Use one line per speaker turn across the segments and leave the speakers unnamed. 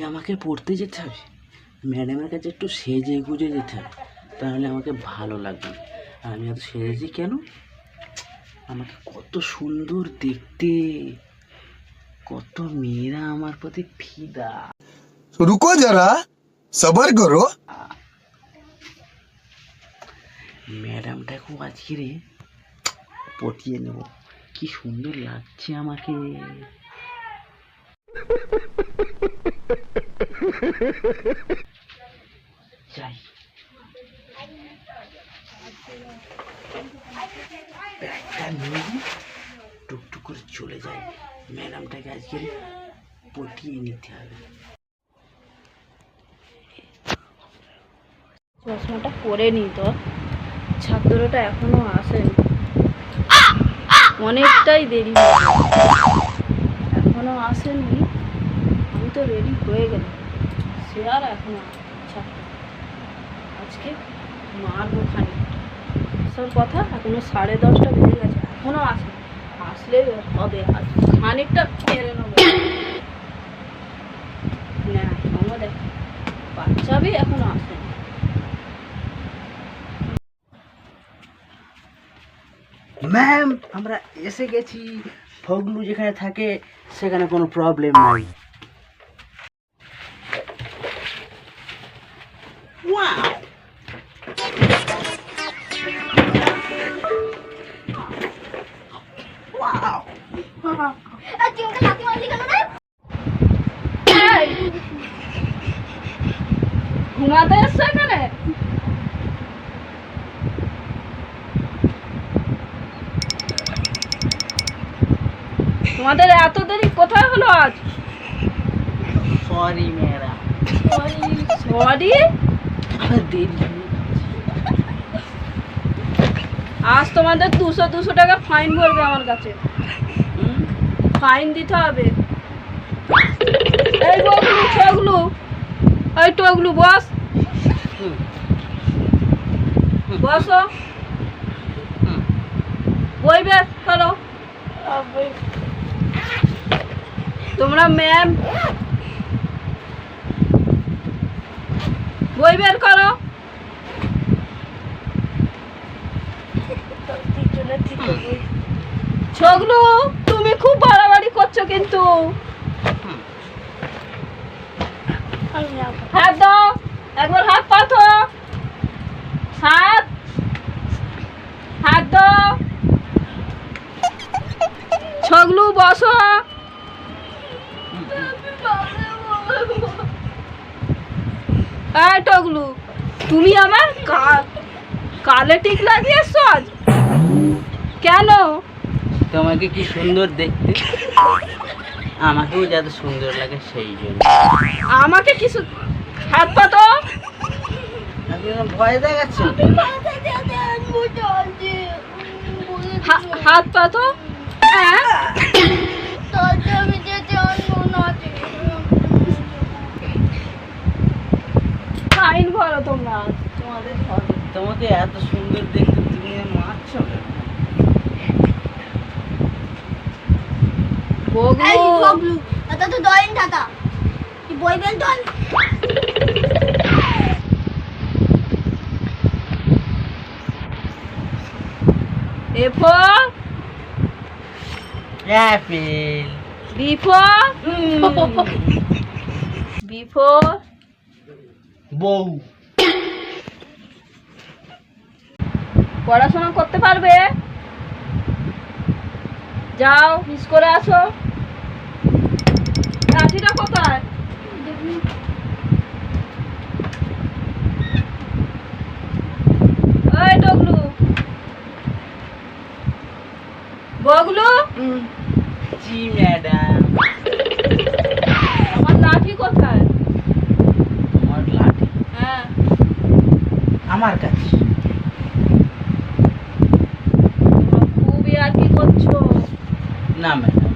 যে আমাকে পড়তে যেতে হবে ম্যাডামের কাছে একটু সেজে গুজে যেতে হবে তাহলে আমাকে ভালো লাগবে। আর আমি এত সেজেছি কেন? আমাকে কত সুন্দর দেখতে কত মেয়েরা আমার প্রতি ফিদা।
রুকো যারা সবার করো।
ম্যাডামটাকেও আজকে রে পটিয়ে নেব। কি সুন্দর লাগছে আমাকে। করে চলে যাই ম্যাডামটাকে আজকে পটিয়ে নিতে হবে।
চশমাটা নি তো। ছাত্রটা এখনও আসেনি। অনেকটাই দেরি এখনও আসেনি। তো রেডি হয়ে গেলাম সে আর এখনও আসেনি আজকে মারবো খানিকটা আসার কথা এখনও সাড়ে দশটা বেজে গেছে, এখনও আসেনি আসলে হবে, আর খানিকটা মেরে নেব। বাচ্চাবি এখনও আসেনি
ম্যাম আমরা এসে গেছি। ফগলু যেখানে থাকে, সেখানে কোনো প্রবলেম নাই।
তোমাদের এত দেরি কোথায় হলো আজ?
সরি মেয়েরা
সরি আজ তোমাদের দুশো দুশো টাকা ফাইন পড়বে আমার কাছে। ফাইন দিতে হবে। এই বগলু ছগলু এই টগলু বস। বসো। বই বের করো। তোমরা ম্যাম বই বের করো। ছগলু, তুমি খুব বাড়াবাড়ি করছ কিন্তু। হাত দাও, একবার হাত পাতো হাত। হাত দাও। ছগলু, বসো। টগলু তুমি আমার কা- কালে টিক লাগিয়েছ আজ? কেন?
তোমাকে কি সুন্দর দেখতে? আমাকেও যাতে সুন্দর লাগে সেই জন্য।
আমাকে কিছু হাত পাতো
আপনি না ভয় দেখাচ্ছেন
হা- হাত পাতো হ্যাঁ ফাইন ভরো তোমরা তোমাদের হবে
তোমাকে এত সুন্দর দেখতে তুমি মারছ কেন?
বগলু।
বই বেলতন
A for
apple.
B for B for
বউ।
পড়াশোনা করতে পারবে? যাও মিস করে আসো। লাঠিটা কোথায়? বগলু?
জি ম্যাডাম
আমার লাঠি কোথায়
তোমার লাঠি
হ্যাঁ
আমার কাছে
তোমরা খুবই আর কি করছ
না ম্যাডাম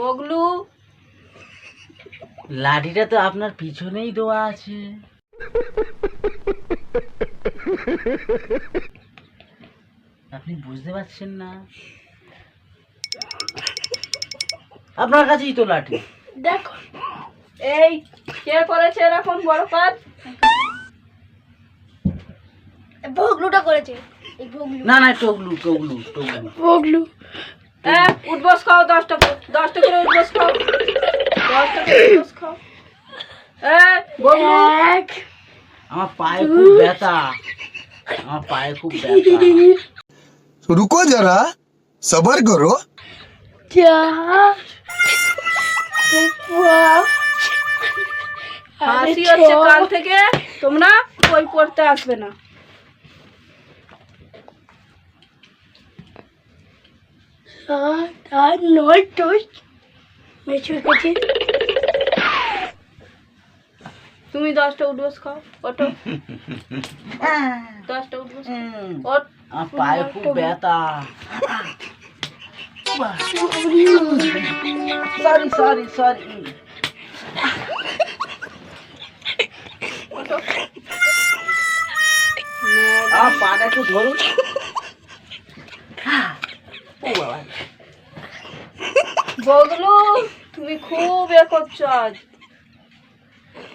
বগলু।
লাঠিটা তো আপনার পিছনেই দেওয়া আছে। আপনি বুঝতে পারছেন না? আপনার কাছেই তো লাঠি।
দেখো এই কে করেছে এরকম বড় কাজ
ভোগলুটা করেছে। এই ভোগলু
না না টগলু টগলু টগলু।
ভোগলু
এ উঠবস খাও দশটা করে দশটা করে উঠবস খাও দশটা করে উঠবস খাও এ বগলু
এক
আমার পায়ে খুব ব্যথা আমার পায়ে খুব ব্যথা
रुको जरा सबर करो
চার পাঁচ
হাসি হচ্ছে কাল থেকে তোমরা বই পড়তে আসবে না
সাত আট নয় দশ মেচুর কাছে
তুমি দশটা উঠবস খাও ওটো দশটা উঠবস ওট
আমার পায়ে খুব ব্যথা সরি সরি সরি আমার পাটা একটু ধরুন ও বাবা
বগলু তুমি আজ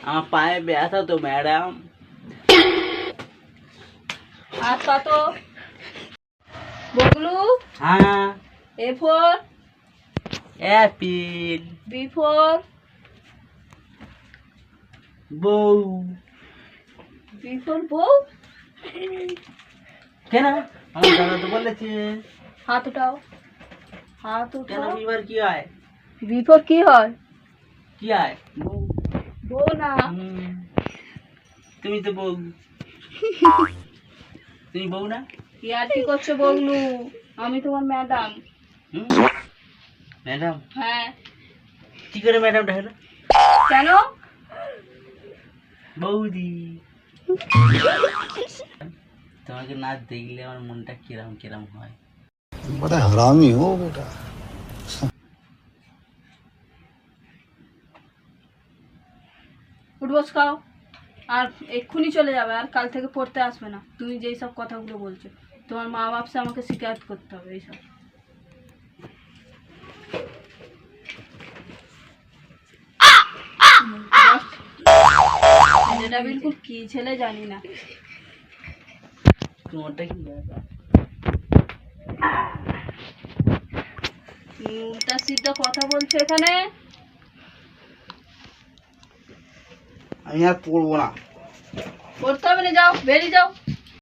আমার পায়ে ব্যথা তো ম্যাডাম।
হাত পাতো বগলু
হ্যাঁ।
A for
apple.
B for
বউ।
বি ফোর বউ?
কেন? আমার দাদা তো বলেছে।
হাত উঠাও। হাত
কেন
উঠাও।
এবার কি হয়?
বি ফোর কি হয়?
কি আয়? বউ
না
তুমি তো বউ। তুমি বউ না?
কি আর কি করছ বললু আমি তোমার ম্যাডাম।
ম্যাডাম?
হ্যাঁ।
কি করে ম্যাডাম ঢাকলো
কেন?
বৌদি। তোমাকে না দেখলে আমার মনটা কিরম কিরম হয়?
বড় হারামি ও বেটা।
উঠবস খাও। আর এক্ষুনি চলে যাবে আর কাল থেকে পড়তে আসবে না। তুমি যেই সব কথাগুলো বলছো। তোমার মা বাপসে আমাকে শিকায়ত করতে হবে এইসব এটা বিলকুল কি ছেলে জানি না।
তোমারটা কি ব্যাপার?
উল্টা সিদ্ধা কথা বলছো এখানে।
আমি আর পড়ব না।
পড়তে হবে না যাও বেরিয়ে যাও।